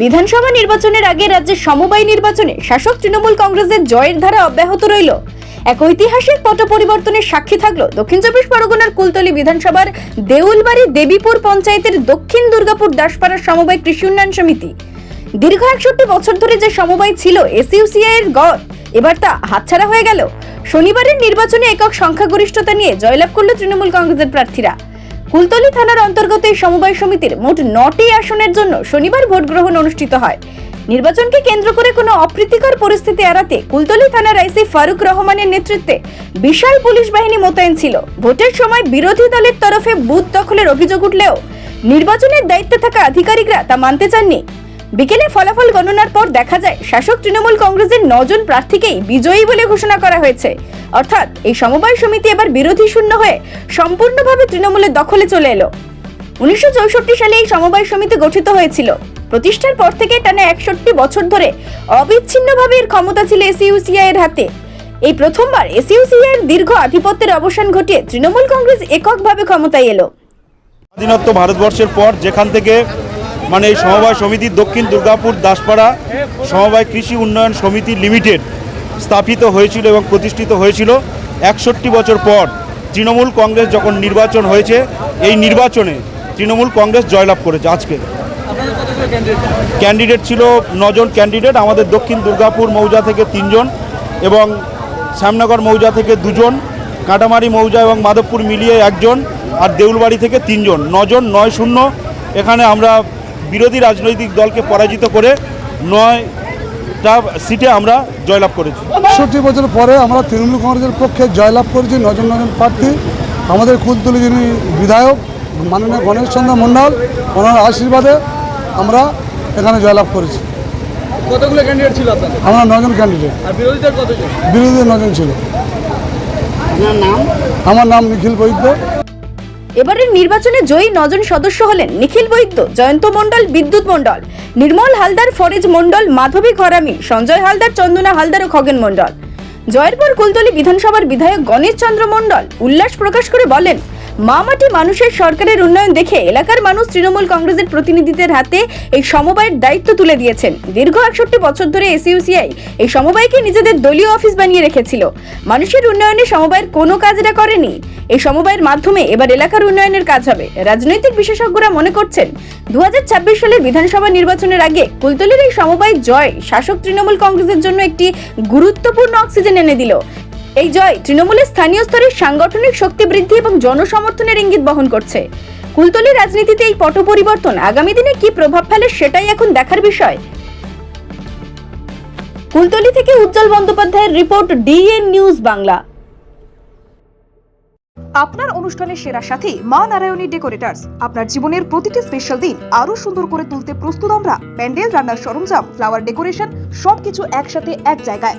বিধানসভা নির্বাচনের আগে রাজ্যের সমবায় নির্বাচনে শাসক তৃণমূল কংগ্রেসের জয়ের ধারা অব্যাহত রইল। এক ঐতিহাসিক পট পরিবর্তনের সাক্ষী থাকল দক্ষিণ চব্বিশ পরগনার কুলতলি বিধানসভার দেউলবাড়ি দেবীপুর পঞ্চায়েতের দক্ষিণ দুর্গাপুর দাসপাড়া সমবায় কৃষি উন্নয়ন সমিতি। দীর্ঘ একষট্টি বছর ধরে যে সমবায় ছিল এসইউসিআই এর গড়, এবার তা হাতছাড়া হয়ে গেল। শনিবারের নির্বাচনে একক সংখ্যাগরিষ্ঠতা নিয়ে জয়লাভ করল তৃণমূল কংগ্রেসের প্রার্থীরা। কুলতলি থানার অন্তর্গত এই সমবায় সমিতির মোট নটি আসনের জন্য শনিবার ভোট গ্রহণ অনুষ্ঠিত হয়। নির্বাচনকে কেন্দ্র করে কোনো অপ্রীতিকর পরিস্থিতি এড়াতে কুলতলি থানার আইসি ফারুক রহমানের নেতৃত্বে বিশাল পুলিশ বাহিনী মোতায়েন ছিল। ভোটের সময় বিরোধী দলের তরফে বুথ দখলের অভিযোগ উঠলেও নির্বাচনের দায়িত্বে থাকা আধিকারিকরা তা মানতে চাননি। বিকেলে ফলাফল গণনার পর দেখা যায়, শাসক তৃণমূল কংগ্রেসের নজন প্রার্থীকেই বিজয়ী বলে ঘোষণা করা হয়েছে। অর্থাৎ এই সমবায় সমিতি এবার বিরোধী শূন্য হয়ে সম্পূর্ণভাবে তৃণমূলের দখলে চলে এলো। উনিশশো চৌষট্টি সালে এই সমবায় সমিতি গঠিত হয়েছিল। প্রতিষ্ঠার পর থেকে টানা একষট্টি বছর ধরে অবিচ্ছিন্নভাবে এর ক্ষমতা ছিল এসইউসিআই এর হাতে। এই প্রথমবার এসইউসিআই এর দীর্ঘ আধিপত্যের অবসান ঘটিয়ে তৃণমূল কংগ্রেস এককভাবে ক্ষমতায় এলো। স্বাধীনত্ব ভারতবর্ষের পর যেখান থেকে মানে এই সমবায় সমিতি দক্ষিণ দুর্গাপুর দাসপাড়া সমবায় কৃষি উন্নয়ন সমিতি লিমিটেড স্থাপিত হয়েছিল এবং প্রতিষ্ঠিত হয়েছিল একষট্টি বছর পর। তৃণমূল কংগ্রেস যখন নির্বাচন হয়েছে, এই নির্বাচনে তৃণমূল কংগ্রেস জয়লাভ করেছে আজকে। ক্যান্ডিডেট ছিল নজন ক্যান্ডিডেট, আমাদের দক্ষিণ দুর্গাপুর মৌজা থেকে তিনজন এবং শ্যামনগর মৌজা থেকে দুজন, কাটামারি মৌজা এবং মাধবপুর মিলিয়ে একজন, আর দেউলবাড়ি থেকে তিনজন। নজন নয় শূন্য। এখানে আমরা বিরোধী রাজনৈতিক দলকে পরাজিত করে নয়টা সিটে আমরা জয়লাভ করেছি। একষট্টি বছর পরে আমরা তৃণমূল কংগ্রেসের পক্ষে জয়লাভ করেছি নজন নজন প্রার্থী আমাদের কুলতলি যিনি বিধায়ক মাননীয় গণেশ চন্দ্র মণ্ডল ওনার আশীর্বাদে আমরা এখানে জয়লাভ করেছি। কতগুলো ক্যান্ডিডেট ছিল আপনাদের? আমরা নজন ক্যান্ডিডেট আর বিরোধীদের কতজন? নজন ছিল। আমার নাম নিখিল বৈদ্য। এবারের নির্বাচনে জয়ী নজন সদস্য হলেন নিখিল বৈদ্য, জয়ন্ত মণ্ডল, বিদ্যুৎ মণ্ডল, নির্মল হালদার, ফরেজ মণ্ডল, মাধবী ঘরামি, সঞ্জয় হালদার, চন্দনা হালদার ও খগেন মণ্ডল। জয়ের পর কুলতলি বিধানসভার বিধায়ক গণেশ চন্দ্র মণ্ডল উল্লাস প্রকাশ করে বলেন মা মাটি মানুষের সরকারের উন্নয়ন দেখে এলাকার মানুষ তৃণমূল কংগ্রেসের প্রতিনিধিদের হাতে এই সমবায়ের দায়িত্ব তুলে দিয়েছেন। দীর্ঘ একষট্টি বছর ধরে এসইউসিআই এই সমবায়কে নিজেদের দলীয় অফিস বানিয়ে রেখেছিল। মানুষের উন্নয়নে সমবায়ের কোনো কাজটা করেনি। এই সমবায়ের মাধ্যমে এবার এলাকার উন্নয়নের কাজ হবে। রাজনৈতিক বিশেষজ্ঞরা মনে করছেন দু হাজার ছাব্বিশ সালের বিধানসভা নির্বাচনের আগে কুলতলির এই সমবায় জয় শাসক তৃণমূল কংগ্রেসের জন্য একটি গুরুত্বপূর্ণ অক্সিজেন এনে দিল। এই জয় তৃণমূলের স্থানীয় স্তরের সাংগঠনিক শক্তি বৃদ্ধি এবং জনসমর্থনের ইঙ্গিত বহন করছে। কুলতলি রাজনীতিতে এই পট পরিবর্তন আগামী দিনে কি প্রভাব ফেলে সেটাই এখন দেখার বিষয়। কুলতলি থেকে উজ্জ্বল বন্দ্যোপাধ্যায়ের রিপোর্ট ডিএন নিউজ বাংলা। আপনার অনুষ্ঠানের সেরা সাথী মা নারায়ণী ডেকোরেটার্স। আপনার জীবনের প্রতিটি স্পেশাল দিন আরও সুন্দর করে তুলতে প্রস্তুত আমরা। প্যান্ডেল, রান্নার সরঞ্জাম ফ্লাওয়ার ডেকোরেশন সবকিছু একসাথে এক জায়গায়।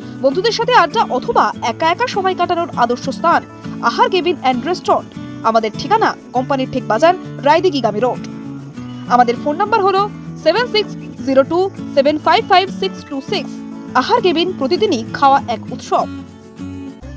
বন্ধুদের সাথে আড্ডা অথবা একা একা সময় কাটানোর আদর্শ স্থান আহার কেবিন অ্যান্ড রেস্টুরেন্ট আমাদের ঠিকানা কোম্পানির ঠিক বাজার রায়দিঘিগামী রোড। আমাদের ফোন নাম্বার হলো seven six zero two seven five five six two six Ahar cabin প্রতিদিনই খাওয়া এক উৎসব।